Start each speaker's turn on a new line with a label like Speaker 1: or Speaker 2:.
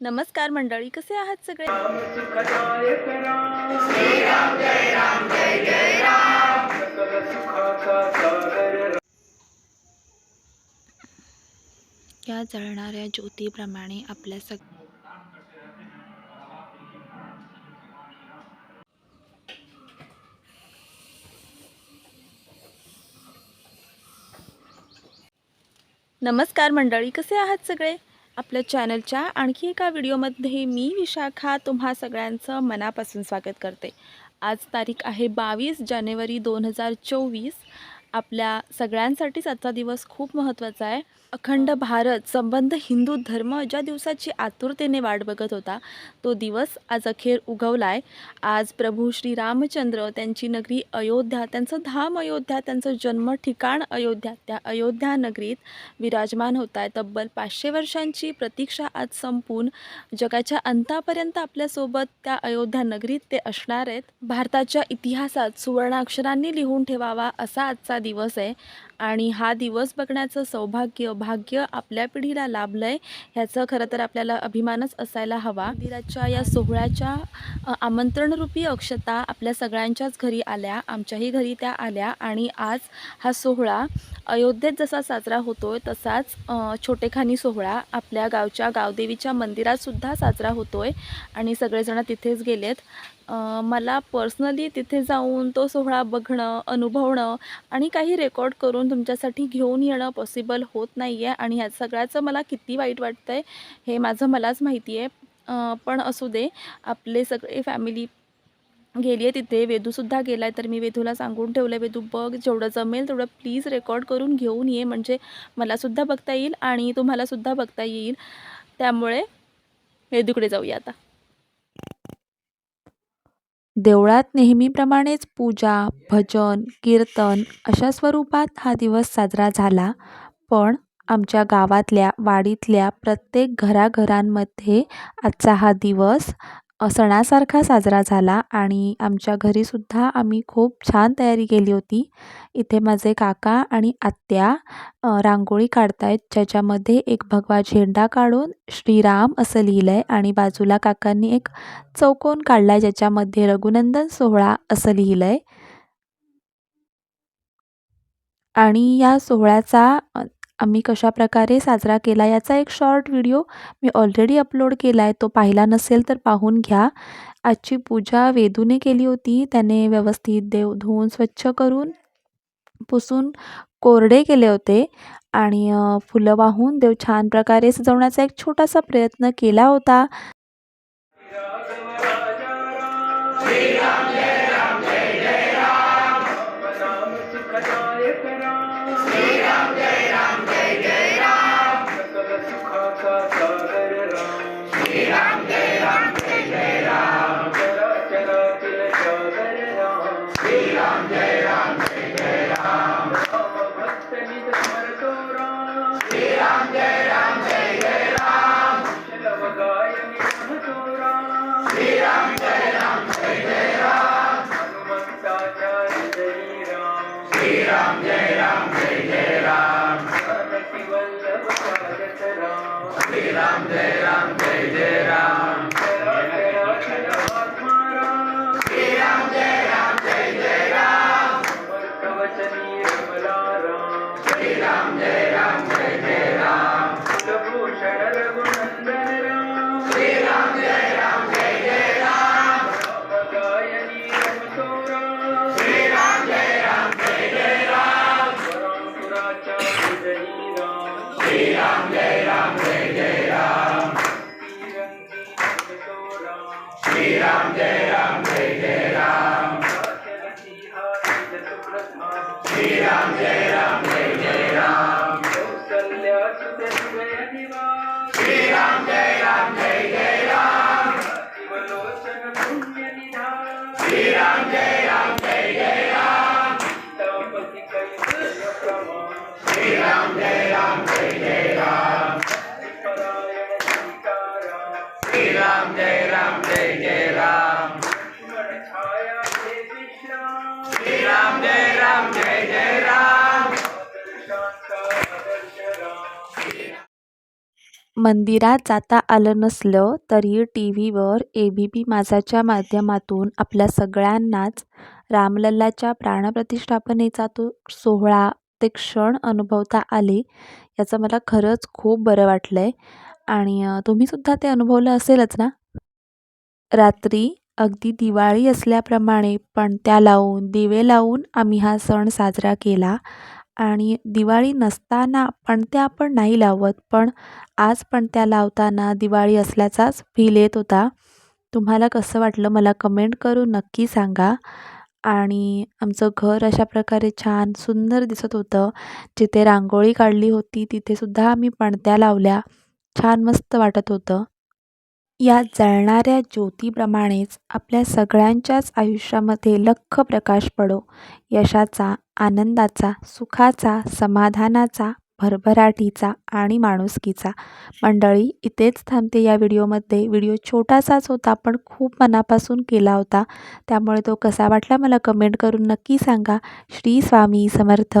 Speaker 1: नमस्कार मंडळी कसे आहात सगळे? या जळणाऱ्या ज्योतीप्रमाणे आपल्या सग नमस्कार मंडळी कसे आहात सगळे? आपल्या चॅनलच्या आणखी एका व्हिडिओमध्ये मी विशाखा तुम्हा सगळ्यांचं मनापासून स्वागत करते. आज तारीख आहे बावीस जानेवारी दोन हजार चोवीस. आपल्या सगळ्यांसाठीच आजचा दिवस खूप महत्त्वाचा आहे. अखंड भारत संबंध हिंदू धर्म ज्या दिवसाची आतुरतेने वाट बघत होता तो दिवस आज अखेर उगवला आहे आज प्रभू श्री रामचंद्र त्यांची नगरी अयोध्या त्यांचं धाम अयोध्या त्यांचं जन्म ठिकाण अयोध्या त्या अयोध्या नगरीत विराजमान होत आहे तब्बल पाचशे वर्षांची प्रतीक्षा आज संपून जगाच्या अंतापर्यंत आपल्यासोबत त्या अयोध्या नगरीत ते असणार आहेत. भारताच्या इतिहासात सुवर्णाक्षरांनी लिहून ठेवावा असा आजचा दिवस आहे. आणि हा दिवस बघण्याचं सौभाग्य भाग्य आपल्या पिढीला लाभलं आहे ह्याचं खरं तर आपल्याला अभिमानच असायला हवा. मंदिराच्या या सोहळ्याच्या आमंत्रणरूपी अक्षता आपल्या सगळ्यांच्याच घरी आल्या आमच्याही घरी त्या आल्या आणि आज हा सोहळा अयोध्येत जसा साजरा होतोय तसाच छोटेखानी सोहळा आपल्या गावच्या गावदेवीच्या मंदिरात सुद्धा साजरा होतोय आणि सगळेजण तिथेच गेलेत. मला पर्सनली तिथे जाऊन तो सोहळा बघणं अनुभवणं आणि काही रेकॉर्ड करून तुमच्यासाठी घेऊन येणं पॉसिबल होत नाही आहे आणि ह्या सगळ्याचं मला किती वाईट वाटतं आहे हे माझं मलाच माहिती आहे. पण असू दे आपले सगळे फॅमिली गेली आहे तिथे वेदूसुद्धा गेला आहे तर मी वेदूला सांगून ठेवलं आहे वेदू बघ जेवढं जमेल तेवढं प्लीज रेकॉर्ड करून घेऊन ये म्हणजे मलासुद्धा बघता येईल आणि तुम्हालासुद्धा बघता येईल. त्यामुळे वेदूकडे जाऊया आता. देवळात नेहमीप्रमाणेच पूजा भजन कीर्तन अशा स्वरूपात हा दिवस साजरा झाला. पण आमच्या गावातल्या वाडीतल्या प्रत्येक घराघरांमध्ये आजचा हा दिवस सणासारखा साजरा झाला आणि आमच्या घरीसुद्धा आम्ही खूप छान तयारी केली होती. इथे माझे काका आणि आत्या रांगोळी काढत आहेत ज्याच्यामध्ये एक भगवा झेंडा काढून श्रीराम असं लिहिलं आहे आणि बाजूला काकांनी एक चौकोन काढला आहे ज्याच्यामध्ये रघुनंदन सोहळा असं लिहिलं आहे आणि या सोहळ्याचा आम्ही कशाप्रकारे साजरा केला याचा एक शॉर्ट व्हिडिओ मी ऑलरेडी अपलोड केला आहे. तो पाहिला नसेल तर पाहून घ्या. आजची पूजा वेदूने केली होती. त्याने व्यवस्थित देव धुवून स्वच्छ करून पुसून कोरडे केले होते आणि फुलं वाहून देव छान प्रकारे सजवण्याचा एक छोटासा प्रयत्न केला होता.
Speaker 2: Shriram Thank you.
Speaker 1: मंदिरात जाता आलं नसलं तरी टी व्हीवर ए बी पी माझाच्या माध्यमातून आपल्या सगळ्यांनाच रामलल्लाच्या प्राणप्रतिष्ठापनेचा तो सोहळा ते क्षण अनुभवता आले याचं मला खरंच खूप बरं वाटलं आहे आणि तुम्हीसुद्धा ते अनुभवलं असेलच ना? रात्री अगदी दिवाळी असल्याप्रमाणे पण त्या लावून दिवे लावून आम्ही हा सण साजरा केला. आणि दिवाळी नसताना पणत्या आपण नाही लावत पण आज पणत्या लावताना दिवाळी असल्याचाच फील येत होता. तुम्हाला कसं वाटलं मला कमेंट करून नक्की सांगा. आणि आमचं घर अशा प्रकारे छान सुंदर दिसत होतं. जिथे रांगोळी काढली होती तिथेसुद्धा आम्ही पणत्या लावल्या. छान मस्त वाटत होतं. या जळणाऱ्या ज्योतीप्रमाणेच आपल्या सगळ्यांच्याच आयुष्यामध्ये लख्ख प्रकाश पडो. यशाचा आनंदाचा सुखाचा समाधानाचा भरभराटीचा आणि माणुसकीचा. मंडळी इथेच थांबते या व्हिडिओमध्ये. व्हिडिओ छोटासाच होता पण खूप मनापासून केला होता. त्यामुळे तो कसा वाटला मला कमेंट करून नक्की सांगा. श्री स्वामी समर्थ.